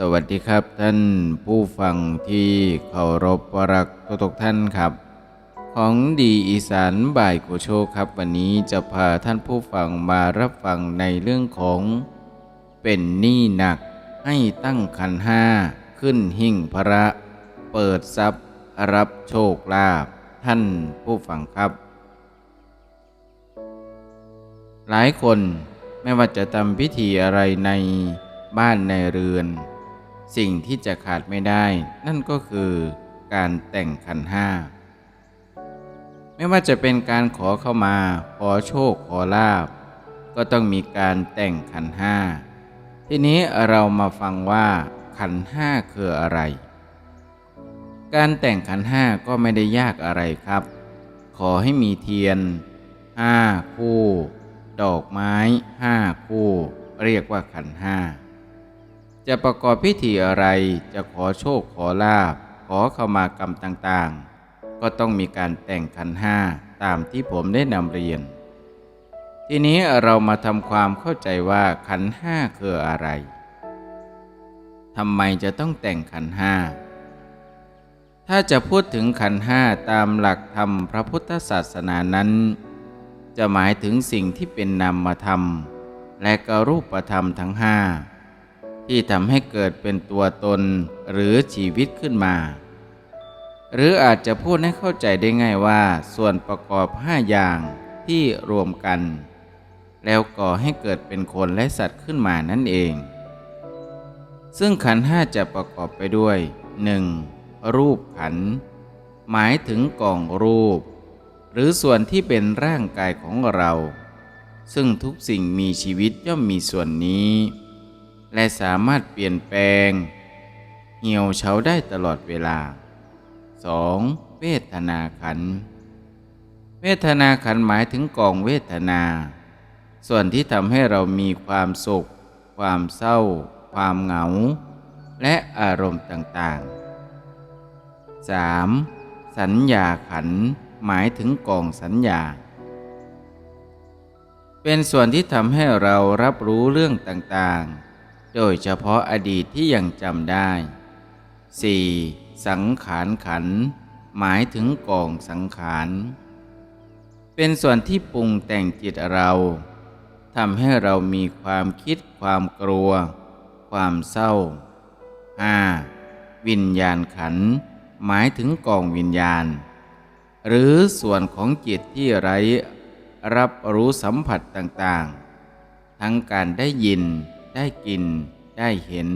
สวัสดีครับท่านผู้ฟังที่เคารพรักทุกท่านครับ ของดีอีสานบ่ายโกโชคครับ วันนี้จะพาท่านผู้ฟังมารับฟังในเรื่องของ เป็นหนี้หนักให้ตั้งขันห้าขึ้นหิ่งพระ เปิดทรัพย์รับโชคลาภท่านผู้ฟังครับ หลายคนไม่ว่าจะทำพิธีอะไรในบ้านในเรือน สิ่งที่จะขาดไม่ได้ นั่นก็คือการแต่งขันห้า ไม่ว่าจะเป็นการขอเข้ามา ขอโชคขอลาบ ก็ต้องมีการแต่งขันห้า ทีนี้เรามาฟังว่าขันห้าคืออะไร การแต่งขันห้าก็ไม่ได้ยากอะไรครับ ขอให้มีเทียนห้าคู่ ดอกไม้ห้าคู่ เรียกว่าขันห้า จะประกอบพิธีอะไรจะขอโชคขอลาบ ขอเข้ามากรรมต่างๆ ก็ต้องมีการแต่งขันห้าตามที่ผมได้นำเรียน ทีนี้เรามาทำความเข้าใจว่าขันห้าคืออะไรทำไมจะต้องแต่งขันห้าถ้าจะพูดถึงขันห้าตามหลักธรรมพระพุทธศาสนานั้น จะหมายถึงสิ่งที่เป็นนามธรรม และกรูปธรรมทั้งห้า ที่ทำให้เกิดเป็นตัวตนหรือชีวิตขึ้นมา หรืออาจจะพูดให้เข้าใจได้ง่ายว่าส่วนประกอบห้าอย่างที่รวมกัน แล้วก่อให้เกิดเป็นคนและสัตว์ขึ้นมานั่นเอง ซึ่งขันห้าจะประกอบไปด้วย 1. รูปขัน หมายถึงกล่องรูป หรือส่วนที่เป็นร่างกายของเรา ซึ่งทุกสิ่งมีชีวิตย่อมมีส่วนนี้ และสามารถเปลี่ยนแปลง เหี่ยวเฉาได้ตลอดเวลา 2. เวทนาขัน เวทนาขันหมายถึงกองเวทนา ส่วนที่ทำให้เรามีความสุข ความเศร้า ความเหงา และอารมณ์ต่างๆ 3. สัญญาขันหมายถึงกองสัญญา เป็นส่วนที่ทำให้เรารับรู้เรื่องต่างๆ โดยเฉพาะอดีตที่ยังจำได้ 4. สังขารขัน หมายถึงกองสังขาร เป็นส่วนที่ปรุงแต่งจิตเราทำให้เรามีความคิดความกลัว ความเศร้า 5. วิญญาณขัน หมายถึงกองวิญญาณ หรือส่วนของจิตที่ไร้ รับรู้สัมผัสต่างๆ ทั้งการได้ยิน ได้กินได้เห็น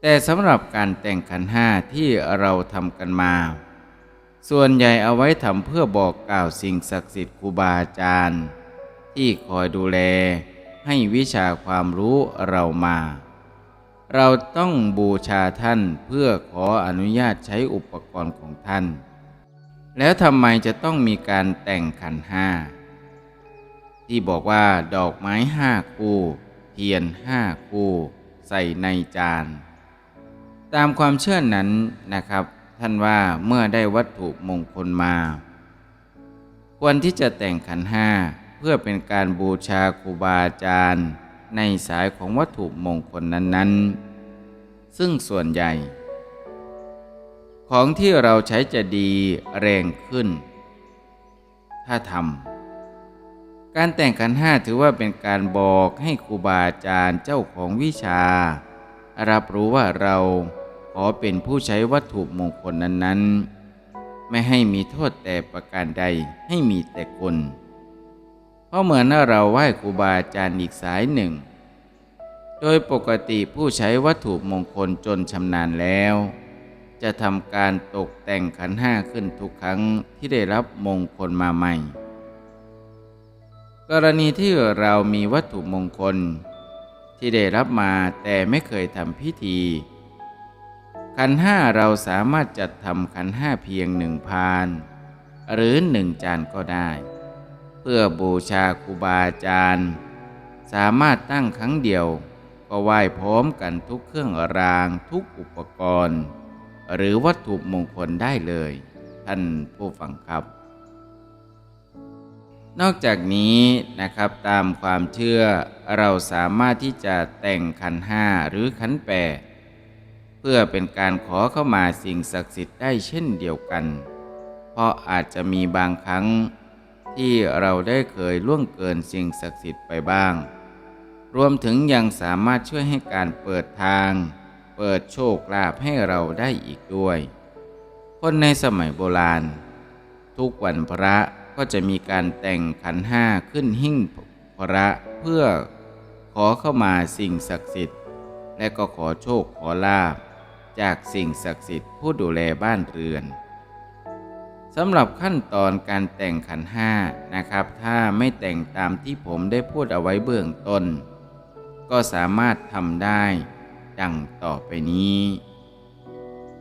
แต่สำหรับการแต่งขันห้าที่เราทำกันมา ส่วนใหญ่เอาไว้ทำเพื่อบอกกล่าวสิ่งศักดิ์สิทธิ์ครูบาอาจารย์ ที่คอยดูแลให้วิชาความรู้เรามา เราต้องบูชาท่านเพื่อขออนุญาตใช้อุปกรณ์ของท่าน แล้วทำไมจะต้องมีการแต่งขันห้า ที่บอกว่าดอกไม้ห้าคู่ เทียนห้าคู่ใส่ในจาน ตามความเชื่อนั้นนะครับ ท่านว่าเมื่อได้วัตถุมงคลมา ควรที่จะแต่งขันห้าเพื่อเป็นการบูชาครูบาอาจารย์ในสายของวัตถุมงคลนั้นๆ ซึ่งส่วนใหญ่ ของที่เราใช้จะดีแรงขึ้น ถ้าทำ การแต่งขันห้าถือว่าเป็นการบอกให้ครูบาอาจารย์เจ้าของวิชา รับรู้ว่าเราขอเป็นผู้ใช้วัตถุมงคลนั้นๆ ไม่ให้มีโทษแต่ประการใดให้มีแต่คนเพราะเหมือนเราไหว้ครูบาอาจารย์อีกสายหนึ่ง โดยปกติผู้ใช้วัตถุมงคลจนชำนาญแล้ว จะทำการตกแต่งขันห้าขึ้นทุกครั้งที่ได้รับมงคลมาใหม่ กรณีที่เรามีวัตถุมงคล ที่ได้รับมาแต่ไม่เคยทำพิธี ขันห้าเราสามารถจัดทำขันห้าเพียงหนึ่งพาน หรือหนึ่งจานก็ได้ เพื่อบูชาครูบาอาจารย์สามารถตั้งครั้งเดียว ก็ไหว้พร้อมกันทุกเครื่องรางทุกอุปกรณ์ หรือวัตถุมงคลได้เลย ท่านผู้ฟังครับ นอกจากนี้นะครับตามความเชื่อเราสามารถที่จะแต่งขันห้าหรือขันแปดเพื่อเป็นการขอเข้ามาสิ่งศักดิ์สิทธิ์ได้เช่นเดียวกัน เพราะอาจจะมีบางครั้งที่เราได้เคยล่วงเกินสิ่งศักดิ์สิทธิ์ไปบ้าง รวมถึงยังสามารถช่วยให้การเปิดทาง เปิดโชคลาภให้เราได้อีกด้วย คนในสมัยโบราณ ทุกวันพระ ก็จะมีการแต่งขันห้าขึ้นหิ้งพระเพื่อขอเข้ามาสิ่งศักดิ์สิทธิ์ และก็ขอโชคขอลาบจากสิ่งศักดิ์สิทธิ์ผู้ดูแลบ้านเรือนสำหรับขั้นตอนการแต่งขันห้านะครับ ถ้าไม่แต่งตามที่ผมได้พูดเอาไว้เบื้องต้น ก็สามารถทำได้ ดังต่อไปนี้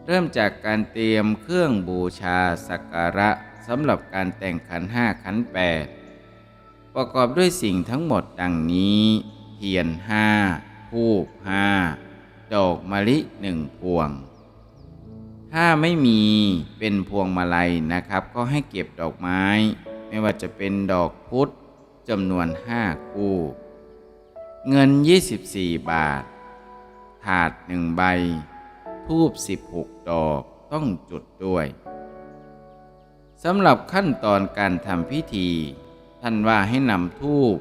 เริ่มจากการเตรียมเครื่องบูชาสักการะสำหรับการแต่งขันห้าขันแปดประกอบด้วยสิ่งทั้งหมดดังนี้ เทียนห้าทูบห้าดอกมะลิหนึ่งพวง ถ้าไม่มีเป็นพวงมาลัยนะครับ ก็ให้เก็บดอกไม้ ไม่ว่าจะเป็นดอกพุธจำนวนห้าคู่ เงิน 24 บาท ถาดหนึ่งใบ ทูบ16 ดอกต้องจุดด้วยสำหรับขั้นตอนการทำพิธี ท่านว่าให้นำทูบ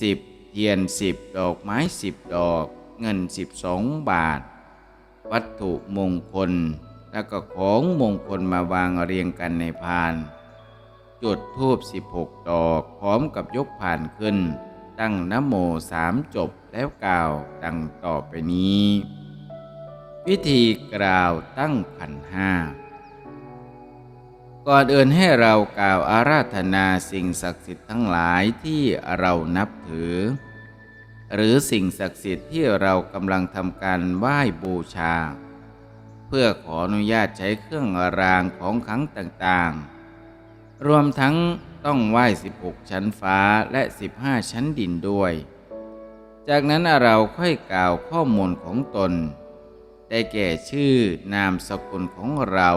สิบเทียนสิบดอกไม้สิบดอก เงินสิบสองบาท วัตถุมงคล แล้วก็ของมงคลมาวางเรียงกันในพาน จุดทูบสิบหกดอกพร้อมกับยกผ่านขึ้น ตั้งนโมสามจบแล้วกล่าวดังต่อไปนี้ วิธีกล่าวตั้งขันห้าก่อนอื่นให้เรากล่าวอาราธนาสิ่งศักดิ์สิทธิ์ทั้งหลายที่เรานับถือ หรือสิ่งศักดิ์สิทธิ์ที่เรากำลังทำการไหว้บูชา เพื่อขออนุญาตใช้เครื่องรางของขลังต่างๆ รวมทั้งต้องไหว้ 16 ชั้นฟ้าและ 15 ชั้นดินด้วย จากนั้นเราค่อยกล่าวข้อมูลของตน ได้แก่ชื่อนามสกุลของเรา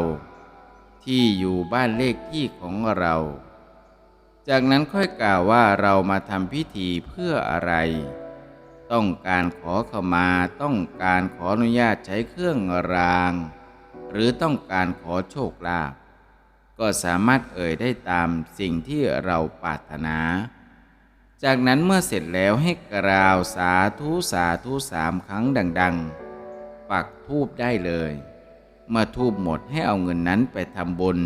ที่อยู่บ้านเลขที่ของเรา จากนั้นค่อยกล่าวว่าเรามาทำพิธีเพื่ออะไร ต้องการขอเข้ามาต้องการขออนุญาตใช้เครื่องราง หรือต้องการขอโชคลาภก็สามารถเอ่ยได้ตามสิ่งที่เราปรารถนา จากนั้นเมื่อเสร็จแล้วให้กล่าวสาธุสาธุสามครั้งดัง ๆ ทูบได้เลย เมื่อทูบหมดให้เอาเงินนั้นไปทำบุญ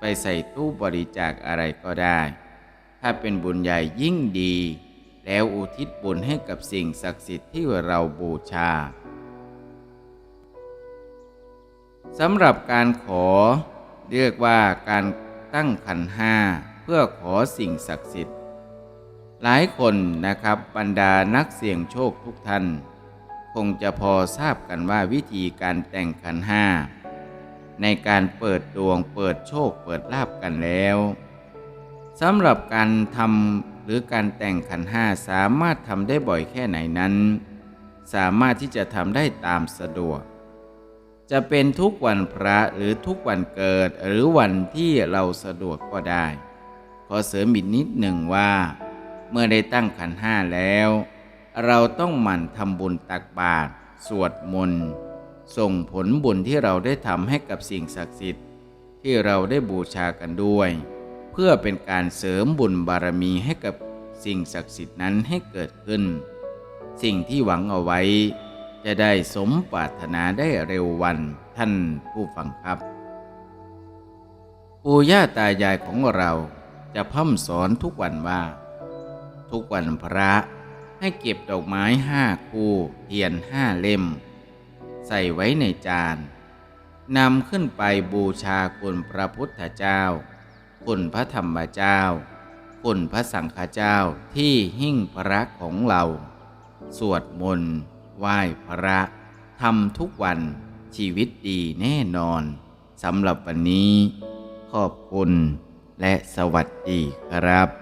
ไปใส่ตู้บริจาคอะไรก็ได้ ถ้าเป็นบุญใหญ่ยิ่งดี แล้วอุทิศบุญให้กับสิ่งศักดิ์สิทธิ์ที่เราบูชาสำหรับการขอ เรียกว่าการตั้งขันห้าเพื่อขอสิ่งศักดิ์สิทธิ์ หลายคนนะครับบรรดานักเสี่ยงโชคทุกท่าน คงจะพอทราบกันว่าวิธีการแต่งขันห้าในการเปิดดวงเปิดโชคเปิดลาบกันแล้วสำหรับการทำหรือการแต่งขันห้าสามารถทำได้บ่อยแค่ไหนนั้น สามารถที่จะทำได้ตามสะดวก จะเป็นทุกวันพระหรือทุกวันเกิดหรือวันที่เราสะดวกก็ได้ ขอเสริมอีกนิดหนึ่งว่า เมื่อได้ตั้งขันห้าแล้ว เราต้องหมั่นทำบุญตักบาตรสวดมนต์ส่งผลบุญที่เราได้ทำให้กับสิ่งศักดิ์สิทธิ์ ที่เราได้บูชากันด้วย เพื่อเป็นการเสริมบุญบารมีให้กับสิ่งศักดิ์สิทธิ์นั้นให้เกิดขึ้น สิ่งที่หวังเอาไว้ จะได้สมปรารถนาได้เร็ววันท่านผู้ฟังครับ ปู่ย่าตายายของเราจะพ่ำสอนทุกวันว่า ทุกวันพระ ให้เก็บดอกไม้ห้าคู่เทียนห้าเล่ม ใส่ไว้ในจานนำขึ้นไปบูชาคุณพระพุทธเจ้า คุณพระธรรมเจ้า คุณพระสังฆเจ้าที่หิ้งพระของเรา สวดมนต์ไหว้พระทำทุกวันชีวิตดีแน่นอนสำหรับวันนี้ ขอบคุณและสวัสดีครับ